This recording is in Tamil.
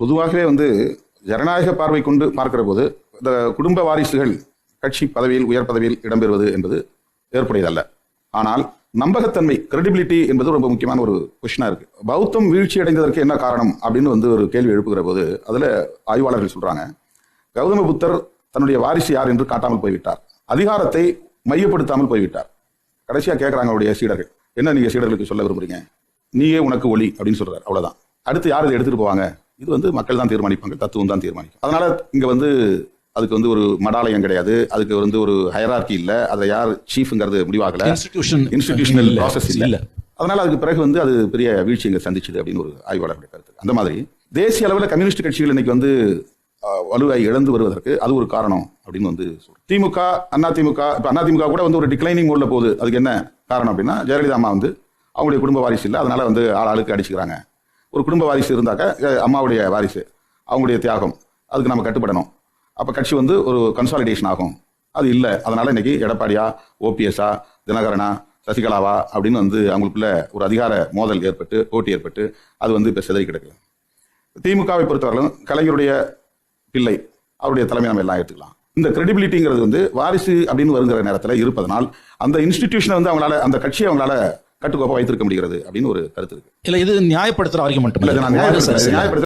பொதுவாகவே வந்து ஜனநாயக பார்வை கொண்டு பார்க்கிற போது இந்த குடும்ப வாரிசுகள் கட்சி பதவியில் உயர் பதவியில் இடம்பெறுவது என்பது ஏற்புடையதல்ல. ஆனால் நம்பகத்தன்மை கிரெடிபிலிட்டி என்பது ரொம்ப முக்கியமான ஒரு கொஷினாக இருக்கு. பௌத்தம் வீழ்ச்சி அடைந்ததற்கு என்ன காரணம் அப்படின்னு வந்து ஒரு கேள்வி எழுப்புகிற போது அதில் ஆய்வாளர்கள் சொல்றாங்க கௌதம புத்தர் தன்னுடைய வாரிசு யார் என்று காட்டாமல் போய்விட்டார். அதிகாரத்தை மையப்படுத்தாமல் போய்விட்டார். கடைசியாக கேட்குறாங்க அவருடைய சீடர்கள். என்ன நீங்கள் சீடர்களுக்கு சொல்ல விரும்புறீங்க? நீயே உனக்கு ஒளி அப்படின்னு சொல்கிறார் அவ்வளோதான் அடுத்து யார் இதை எடுத்துகிட்டு போவாங்க? இது வந்து மக்கள் தான் தீர்மானிப்பாங்க தத்துவம் தான் தீர்மானிக்கும். அதனால இங்க வந்து அதுக்கு வந்து ஒரு மடாலயம் கிடையாது. அதுக்கு வந்து ஒரு ஹயரார்கி இல்ல. அதை யார் சீஃப்ங்கிறது முடிவாகல. இன்ஸ்டிடியூஷன் இன்ஸ்டிடியூஷனல் ப்ராசஸ் இல்ல. அதனால அதுக்கு பிறகு வந்து அது பெரிய வீழ்ச்சி இங்க சந்திச்சது அப்படின்னு ஒரு ஆய்வாளருடைய கருத்து. அந்த மாதிரி தேசிய அளவில் கம்யூனிஸ்ட் கட்சிகள் இன்னைக்கு வந்து வலுவை இழந்து வருவதற்கு அது ஒரு காரணம் அப்படின்னு வந்து. திமுக அண்ணா திமுக இப்ப அண்ணா திமுக கூட வந்து ஒரு டிக்ளைனிங் மோட்ல போகுது. அதுக்கு என்ன காரணம் அப்படின்னா ஜெயலலிதா அம்மா வந்து அவங்களுடைய குடும்ப வாரிசு இல்லை. அதனால வந்து ஆள் ஆளுக்கு அடிச்சுக்கிறாங்க. ஒரு குடும்ப வாரிசு இருந்தாக்க அம்மாவுடைய வாரிசு அவங்களுடைய தியாகம் அதுக்கு நம்ம கட்டுப்படணும். அப்போ கட்சி வந்து ஒரு கன்சாலிடேஷன் ஆகும். அது இல்லை. அதனால் இன்னைக்கு எடப்பாடியா ஓபிஎஸ்ஸா தினகரனா சசிகலாவா அப்படின்னு வந்து அவங்களுக்குள்ள ஒரு அதிகார மோதல் ஏற்பட்டு போட்டி ஏற்பட்டு அது வந்து இப்போ சிதறி கிடக்கு. திமுகவை பொறுத்தவரையிலும் கலைஞருடைய பிள்ளை அவருடைய தலைமை நம்ம எல்லாம் எடுத்துக்கலாம் இந்த கிரெடிபிலிட்டிங்கிறது வந்து வாரிசு அப்படின்னு வருங்கிற நேரத்தில் இருப்பதனால் அந்த இன்ஸ்டிடியூஷனை வந்து அவங்களால அந்த கட்சியை அவங்களால கட்டுக்கோப்பா வைத்திருக்க முடிகிறது அப்படின்னு ஒரு கருத்து இருக்கு. இல்ல இது நியாயப்படுத்துற ஆர்குமெண்ட் இல்ல, நான் நியாயப்படுத்த